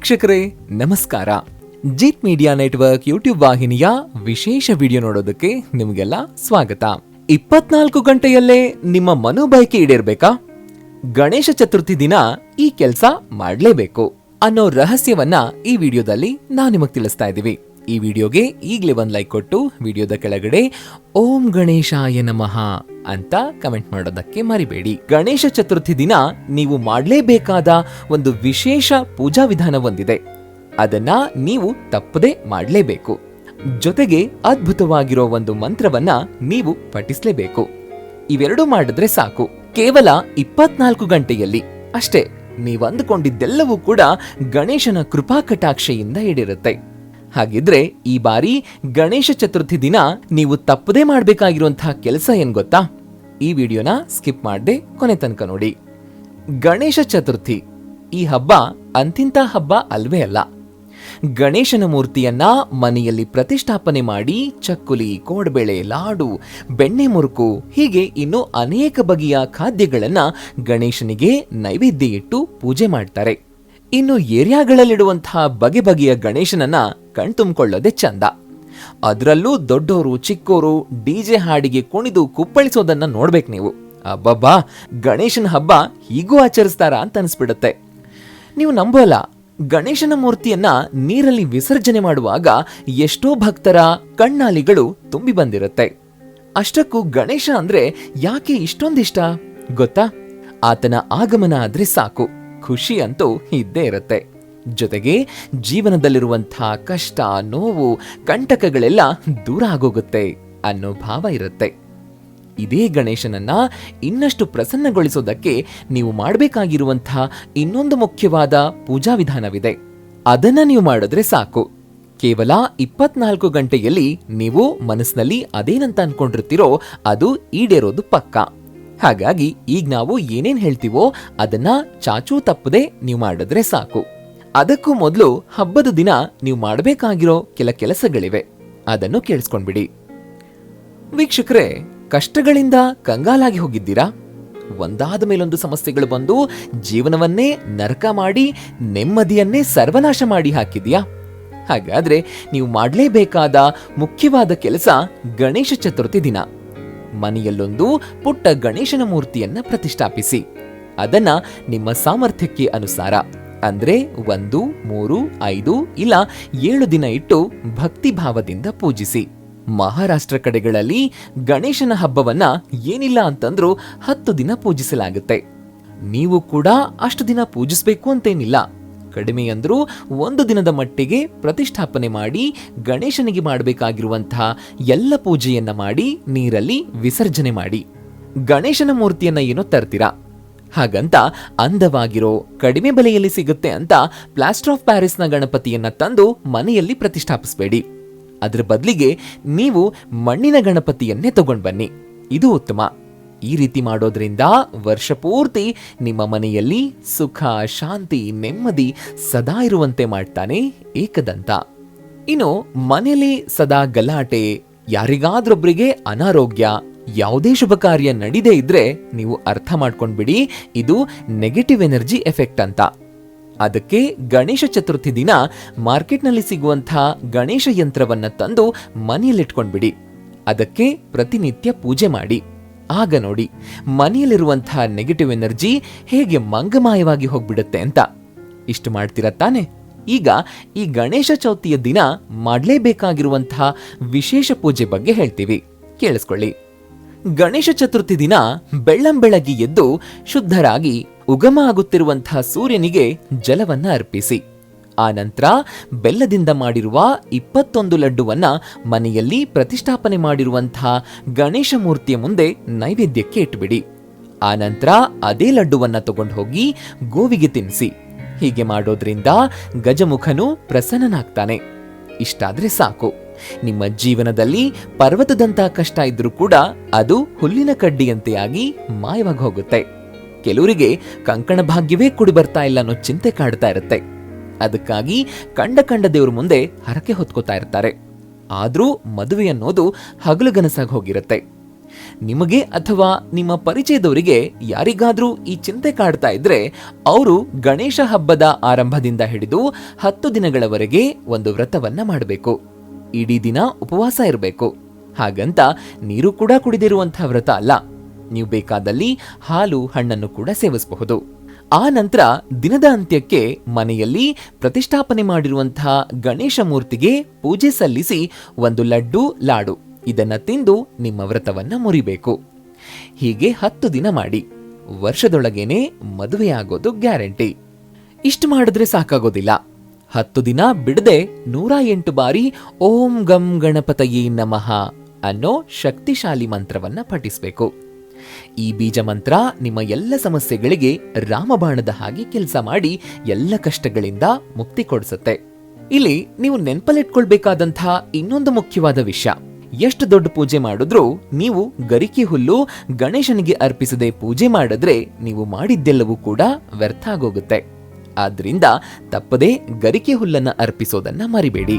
ವೀಕ್ಷಕರೇ, ನಮಸ್ಕಾರ. ಜಿತ್ media network YouTube ವಾಹಿನಿಯ ವಿಶೇಷ ವಿಡಿಯೋ ನೋಡೋದಕ್ಕೆ ನಿಮಗೆಲ್ಲ ಸ್ವಾಗತ. ಇಪ್ಪತ್ನಾಲ್ಕು ಗಂಟೆಯಲ್ಲೇ ನಿಮ್ಮ ಮನೋಬಯಕೆ ಈಡೇರ್ಬೇಕಾ? ಗಣೇಶ ಚತುರ್ಥಿ ದಿನ ಈ ಕೆಲಸ ಮಾಡಲೇಬೇಕು ಅನ್ನೋ ರಹಸ್ಯವನ್ನ ಈ ವಿಡಿಯೋದಲ್ಲಿ ನಾನು ನಿಮಗೆ ತಿಳಿಸ್ತಾ ಇದ್ದೀವಿ. ಈ ವಿಡಿಯೋಗೆ ಈಗಲೇ ಒಂದು ಲೈಕ್ ಕೊಟ್ಟು ವಿಡಿಯೋದ ಕೆಳಗಡೆ ಓಂ ಗಣೇಶಾಯ ನಮಃ ಅಂತ ಕಮೆಂಟ್ ಮಾಡೋದಕ್ಕೆ ಮರಿಬೇಡಿ. ಗಣೇಶ ಚತುರ್ಥಿ ದಿನ ನೀವು ಮಾಡಲೇಬೇಕಾದ ಒಂದು ವಿಶೇಷ ಪೂಜಾ ವಿಧಾನ ಒಂದಿದೆ. ಅದನ್ನ ನೀವು ತಪ್ಪದೇ ಮಾಡಲೇಬೇಕು. ಜೊತೆಗೆ ಅದ್ಭುತವಾಗಿರೋ ಒಂದು ಮಂತ್ರವನ್ನ ನೀವು ಪಠಿಸಲೇಬೇಕು. ಇವೆರಡು ಮಾಡಿದ್ರೆ ಸಾಕು. ಕೇವಲ ಇಪ್ಪತ್ನಾಲ್ಕು ಗಂಟೆಯಲ್ಲಿ. ಅಷ್ಟೇ ನೀವು ಅಂದುಕೊಂಡಿದ್ದೆಲ್ಲವೂ ಕೂಡ ಗಣೇಶನ ಕೃಪಾ ಕಟಾಕ್ಷೆಯಿಂದ ಈಡೇರುತ್ತೆ. ಹಾಗಿದ್ರೆ ಈ ಬಾರಿ ಗಣೇಶ ಚತುರ್ಥಿ ದಿನ ನೀವು ತಪ್ಪದೇ ಮಾಡಬೇಕಾಗಿರುವಂತಹ ಕೆಲಸ ಏನ್ ಗೊತ್ತಾ? ಈ ವಿಡಿಯೋನ ಸ್ಕಿಪ್ ಮಾಡದೆ ಕೊನೆ ತನಕ ನೋಡಿ. ಗಣೇಶ ಚತುರ್ಥಿ. ಈ ಹಬ್ಬ ಅಂತಿಂತ ಹಬ್ಬ ಅಲ್ವೇ ಅಲ್ಲ. ಗಣೇಶನ ಮೂರ್ತಿಯನ್ನ ಮನೆಯಲ್ಲಿ ಪ್ರತಿಷ್ಠಾಪನೆ ಮಾಡಿ ಚಕ್ಕುಲಿ, ಕೋಡ್ಬೆಳೆ, ಲಾಡು, ಬೆಣ್ಣೆ ಮುರುಕು ಹೀಗೆ ಇನ್ನು ಅನೇಕ ಬಗೆಯ ಖಾದ್ಯಗಳನ್ನ ಗಣೇಶನಿಗೆ ನೈವೇದ್ಯ ಇಟ್ಟು ಪೂಜೆ ಮಾಡ್ತಾರೆ. ಇನ್ನು ಏರಿಯಾಗಳಲ್ಲಿಡುವಂತಹ ಬಗೆ ಬಗೆಯ ಗಣೇಶನನ್ನ ಕಣ್ತುಂಬಿಕೊಳ್ಳೋದೇ ಚಂದ. ಅದರಲ್ಲೂ ದೊಡ್ಡೋರು, ಚಿಕ್ಕೋರು ಡಿಜೆ ಹಾಡಿಗೆ ಕುಣಿದು ಕುಪ್ಪಳಿಸೋದನ್ನ ನೋಡ್ಬೇಕು ನೀವು. ಅಬ್ಬಬ್ಬಾ, ಗಣೇಶನ ಹಬ್ಬ ಹೀಗೂ ಆಚರಿಸ್ತಾರಾ ಅಂತ ಅನ್ಸ್ಬಿಡುತ್ತೆ. ನೀವು ನಂಬೋಲ್ಲ, ಗಣೇಶನ ಮೂರ್ತಿಯನ್ನ ನೀರಲ್ಲಿ ವಿಸರ್ಜನೆ ಮಾಡುವಾಗ ಎಷ್ಟೋ ಭಕ್ತರ ಕಣ್ಣಾಲಿಗಳು ತುಂಬಿ ಬಂದಿರುತ್ತೆ. ಅಷ್ಟಕ್ಕೂ ಗಣೇಶ ಅಂದ್ರೆ ಯಾಕೆ ಇಷ್ಟೊಂದಿಷ್ಟ? ಗೊತ್ತಾ? ಆತನ ಆಗಮನ ಆದ್ರೆ ಸಾಕು. ಖುಷಿ ಅಂತೂ ಇದ್ದೇ ಇರುತ್ತೆ. ಜೊತೆಗೆ ಜೀವನದಲ್ಲಿರುವಂಥ ಕಷ್ಟ, ನೋವು, ಕಂಟಕಗಳೆಲ್ಲ ದೂರ ಆಗೋಗುತ್ತೆ ಅನ್ನೋ ಭಾವ ಇರುತ್ತೆ. ಇದೇ ಗಣೇಶನನ್ನ ಇನ್ನಷ್ಟು ಪ್ರಸನ್ನಗೊಳಿಸೋದಕ್ಕೆ ನೀವು ಮಾಡಬೇಕಾಗಿರುವಂಥ ಇನ್ನೊಂದು ಮುಖ್ಯವಾದ ಪೂಜಾ ವಿಧಾನವಿದೆ. ಅದನ್ನ ನೀವು ಮಾಡಿದ್ರೆ ಸಾಕು. ಕೇವಲ ಇಪ್ಪತ್ನಾಲ್ಕು ಗಂಟೆಯಲ್ಲಿ ನೀವು ಮನಸ್ಸಿನಲ್ಲಿ ಅದೇನಂತ ಅನ್ಕೊಂಡಿರ್ತೀರೋ ಅದು ಈಡೇರೋದು ಪಕ್ಕ. ಹಾಗಾಗಿ ಈಗ ನಾವು ಏನೇನ್ ಹೇಳ್ತೀವೋ ಅದನ್ನ ಚಾಚೂ ತಪ್ಪದೆ ನೀವು ಮಾಡಿದ್ರೆ ಸಾಕು. ಅದಕ್ಕೂ ಮೊದಲು ಹಬ್ಬದ ದಿನ ನೀವು ಮಾಡಬೇಕಾಗಿರೋ ಕೆಲ ಕೆಲಸಗಳಿವೆ. ಅದನ್ನು ಕೇಳಿಸ್ಕೊಂಡ್ಬಿಡಿ. ವೀಕ್ಷಕರೇ, ಕಷ್ಟಗಳಿಂದ ಕಂಗಾಲಾಗಿ ಹೋಗಿದ್ದೀರಾ? ಒಂದಾದ ಮೇಲೊಂದು ಸಮಸ್ಯೆಗಳು ಬಂದು ಜೀವನವನ್ನೇ ನರಕ ಮಾಡಿ, ನೆಮ್ಮದಿಯನ್ನೇ ಸರ್ವನಾಶ ಮಾಡಿ ಹಾಕಿದ್ಯಾ ಹಾಗಾದ್ರೆ ನೀವು ಮಾಡಲೇಬೇಕಾದ ಮುಖ್ಯವಾದ ಕೆಲಸ ಗಣೇಶ ಚತುರ್ಥಿ ದಿನ. ಮನೆಯಲ್ಲೊಂದು ಪುಟ್ಟ ಗಣೇಶನ ಮೂರ್ತಿಯನ್ನ ಪ್ರತಿಷ್ಠಾಪಿಸಿ. ಅದನ್ನ ನಿಮ್ಮ ಸಾಮರ್ಥ್ಯಕ್ಕೆ ಅನುಸಾರ. ಅಂದ್ರೆ ಒಂದು, ಮೂರು, ಐದು, ಇಲ್ಲ ಏಳು ದಿನ ಇಟ್ಟು ಭಕ್ತಿ ಭಾವದಿಂದ ಪೂಜಿಸಿ. ಮಹಾರಾಷ್ಟ್ರ ಕಡೆಗಳಲ್ಲಿ ಗಣೇಶನ ಹಬ್ಬವನ್ನ ಏನಿಲ್ಲ ಅಂತಂದ್ರೂ ಹತ್ತು ದಿನ ಪೂಜಿಸಲಾಗುತ್ತೆ. ನೀವು ಕೂಡ ಅಷ್ಟು ದಿನ ಪೂಜಿಸಬೇಕು ಅಂತೇನಿಲ್ಲ. ಕಡಿಮೆ ಅಂದರೂ ಒಂದು ದಿನದ ಮಟ್ಟಿಗೆ ಪ್ರತಿಷ್ಠಾಪನೆ ಮಾಡಿ ಗಣೇಶನಿಗೆ ಮಾಡಬೇಕಾಗಿರುವಂತಹ ಎಲ್ಲ ಪೂಜೆಯನ್ನು ಮಾಡಿ ನೀರಲ್ಲಿ ವಿಸರ್ಜನೆ ಮಾಡಿ. ಗಣೇಶನ ಮೂರ್ತಿಯನ್ನು ಏನೋ ತರ್ತೀರಾ? ಹಾಗಂತ ಅಂದವಾಗಿರೋ ಕಡಿಮೆ ಬೆಲೆಯಲ್ಲಿ ಸಿಗುತ್ತೆ ಅಂತ ಪ್ಲಾಸ್ಟರ್ ಆಫ್ ಪ್ಯಾರಿಸ್ನ ಗಣಪತಿಯನ್ನ ತಂದು ಮನೆಯಲ್ಲಿ ಪ್ರತಿಷ್ಠಾಪಿಸಬೇಡಿ. ಅದರ ಬದಲಿಗೆ ನೀವು ಮಣ್ಣಿನ ಗಣಪತಿಯನ್ನೇ ತಗೊಂಡು ಬನ್ನಿ. ಇದು ಉತ್ತಮ. ಈ ರೀತಿ ಮಾಡೋದ್ರಿಂದ ವರ್ಷ ಪೂರ್ತಿ ನಿಮ್ಮ ಮನೆಯಲ್ಲಿ ಸುಖ, ಶಾಂತಿ, ನೆಮ್ಮದಿ ಸದಾ ಇರುವಂತೆ ಮಾಡ್ತಾನೆ ಏಕದಂತ. ಇನ್ನು ಮನೆಯಲ್ಲಿ ಸದಾ ಗಲಾಟೆ ಯಾರಿಗಾದ್ರೊಬ್ಬರಿಗೆ ಅನಾರೋಗ್ಯ, ಯಾವುದೇ ಶುಭ ಕಾರ್ಯ ನಡೀದೇ ಇದ್ರೆ ನೀವು ಅರ್ಥ ಮಾಡ್ಕೊಂಡ್ಬಿಡಿ, ಇದು ನೆಗೆಟಿವ್ ಎನರ್ಜಿ ಎಫೆಕ್ಟ್ ಅಂತ. ಅದಕ್ಕೆ ಗಣೇಶ ಚತುರ್ಥಿ ದಿನ ಮಾರ್ಕೆಟ್ನಲ್ಲಿ ಸಿಗುವಂತಹ ಗಣೇಶ ಯಂತ್ರವನ್ನ ತಂದು ಮನೆಯಲ್ಲಿಟ್ಕೊಂಡ್ಬಿಡಿ. ಅದಕ್ಕೆ ಪ್ರತಿನಿತ್ಯ ಪೂಜೆ ಮಾಡಿ. ಆಗ ನೋಡಿ ಮನೆಯಲ್ಲಿರುವಂತಹ ನೆಗೆಟಿವ್ ಎನರ್ಜಿ ಹೇಗೆ ಮಂಗಮಾಯವಾಗಿ ಹೋಗ್ಬಿಡುತ್ತೆ ಅಂತ. ಇಷ್ಟು ಮಾಡ್ತೀರಾ ತಾನೆ? ಈಗ ಈ ಗಣೇಶ ಚೌತಿಯ ದಿನ ಮಾಡಲೇಬೇಕಾಗಿರುವಂತಹ ವಿಶೇಷ ಪೂಜೆ ಬಗ್ಗೆ ಹೇಳ್ತೀವಿ. ಕೇಳಿಸ್ಕೊಳ್ಳಿ. ಗಣೇಶ ಚತುರ್ಥಿ ದಿನ ಬೆಳ್ಳಂಬೆಳಗ್ಗೆ ಎದ್ದು ಶುದ್ಧರಾಗಿ ಉಗಮ ಆಗುತ್ತಿರುವಂತಹ ಸೂರ್ಯನಿಗೆ ಜಲವನ್ನ ಅರ್ಪಿಸಿ. ಆ ನಂತರ ಬೆಲ್ಲದಿಂದ ಮಾಡಿರುವ ಇಪ್ಪತ್ತೊಂದು ಲಡ್ಡುವನ್ನ ಮನೆಯಲ್ಲಿ ಪ್ರತಿಷ್ಠಾಪನೆ ಮಾಡಿರುವಂತಹ ಗಣೇಶ ಮೂರ್ತಿಯ ಮುಂದೆ ನೈವೇದ್ಯಕ್ಕೆ ಇಟ್ಬಿಡಿ ಆ ನಂತರ ಅದೇ ಲಡ್ಡುವನ್ನ ತಗೊಂಡು ಹೋಗಿ ಗೋವಿಗೆ ತಿನ್ನಿಸಿ. ಹೀಗೆ ಮಾಡೋದ್ರಿಂದ ಗಜಮುಖನು ಪ್ರಸನ್ನನಾಗ್ತಾನೆ. ಇಷ್ಟಾದ್ರೆ ಸಾಕು. ನಿಮ್ಮ ಜೀವನದಲ್ಲಿ ಪರ್ವತದಂತಹ ಕಷ್ಟ ಇದ್ರೂ ಕೂಡ ಅದು ಹುಲ್ಲಿನ ಕಡ್ಡಿಯಂತೆಯಾಗಿ ಮಾಯವಾಗಿ ಹೋಗುತ್ತೆ. ಕೆಲವರಿಗೆ ಕಂಕಣ ಭಾಗ್ಯವೇ ಕುಡಿ ಬರ್ತಾ ಇಲ್ಲ ಅನ್ನೋ ಚಿಂತೆ ಕಾಡ್ತಾ ಇರುತ್ತೆ. ಅದಕ್ಕಾಗಿ ಕಂಡ ಕಂಡ ದೇವ್ರ ಮುಂದೆ ಹರಕೆ ಹೊತ್ಕೋತಾ ಇರ್ತಾರೆ. ಆದರೂ ಮದುವೆ ಅನ್ನೋದು ಹಗಲುಗನಸಾಗಿ ಹೋಗಿರುತ್ತೆ. ನಿಮಗೆ ಅಥವಾ ನಿಮ್ಮ ಪರಿಚಯದವರಿಗೆ ಯಾರಿಗಾದರೂ ಈ ಚಿಂತೆ ಕಾಡ್ತಾ ಇದ್ರೆ ಅವರು ಗಣೇಶ ಹಬ್ಬದ ಆರಂಭದಿಂದ ಹಿಡಿದು ಹತ್ತು ದಿನಗಳವರೆಗೆ ಒಂದು ವ್ರತವನ್ನ ಮಾಡಬೇಕು. ಇಡೀ ದಿನ ಉಪವಾಸ ಇರಬೇಕು. ಹಾಗಂತ ನೀರು ಕೂಡ ಕುಡಿದಿರುವಂತಹ ವ್ರತ ಅಲ್ಲ. ನೀವು ಬೇಕಾದಲ್ಲಿ ಹಾಲು, ಹಣ್ಣನ್ನು ಕೂಡ ಸೇವಿಸಬಹುದು. ಆ ನಂತರ ದಿನದ ಅಂತ್ಯಕ್ಕೆ ಮನೆಯಲ್ಲಿ ಪ್ರತಿಷ್ಠಾಪನೆ ಮಾಡಿರುವಂತಹ ಗಣೇಶ ಮೂರ್ತಿಗೆ ಪೂಜೆ ಸಲ್ಲಿಸಿ ಒಂದು ಲಡ್ಡು, ಲಾಡು, ಇದನ್ನು ತಿಂದು ನಿಮ್ಮ ವ್ರತವನ್ನ ಮುರಿಬೇಕು. ಹೀಗೆ ಹತ್ತು ದಿನ ಮಾಡಿ. ವರ್ಷದೊಳಗೇನೆ ಮದುವೆಯಾಗೋದು ಗ್ಯಾರಂಟಿ. ಇಷ್ಟು ಮಾಡಿದ್ರೆ ಸಾಕಾಗೋದಿಲ್ಲ. ಹತ್ತು ದಿನ ಬಿಡದೆ ನೂರ ಎಂಟು ಬಾರಿ ಓಂ ಗಂ ಗಣಪತಯೇ ನಮಃ ಅನ್ನೋ ಶಕ್ತಿಶಾಲಿ ಮಂತ್ರವನ್ನ ಪಠಿಸಬೇಕು. ಈ ಬೀಜ ಮಂತ್ರ ನಿಮ್ಮ ಎಲ್ಲ ಸಮಸ್ಯೆಗಳಿಗೆ ರಾಮಬಾಣದ ಹಾಗೆ ಕೆಲಸ ಮಾಡಿ ಎಲ್ಲ ಕಷ್ಟಗಳಿಂದ ಮುಕ್ತಿ ಕೊಡಿಸುತ್ತೆ. ಇಲ್ಲಿ ನೀವು ನೆನ್ಪಲ್ಲಿಟ್ಕೊಳ್ಬೇಕಾದಂತಹ ಇನ್ನೊಂದು ಮುಖ್ಯವಾದ ವಿಷಯ. ಎಷ್ಟು ದೊಡ್ಡ ಪೂಜೆ ಮಾಡಿದ್ರೂ ನೀವು ಗರಿಕೆ ಹುಲ್ಲು ಗಣೇಶನಿಗೆ ಅರ್ಪಿಸದೆ ಪೂಜೆ ಮಾಡಿದ್ರೆ ನೀವು ಮಾಡಿದ್ದೆಲ್ಲವೂ ಕೂಡ ವ್ಯರ್ಥ ಆಗೋಗುತ್ತೆ. ಆದ್ರಿಂದ ತಪ್ಪದೇ ಗರಿಕೆ ಹುಲ್ಲನ್ನ ಅರ್ಪಿಸೋದನ್ನ ಮರಿಬೇಡಿ.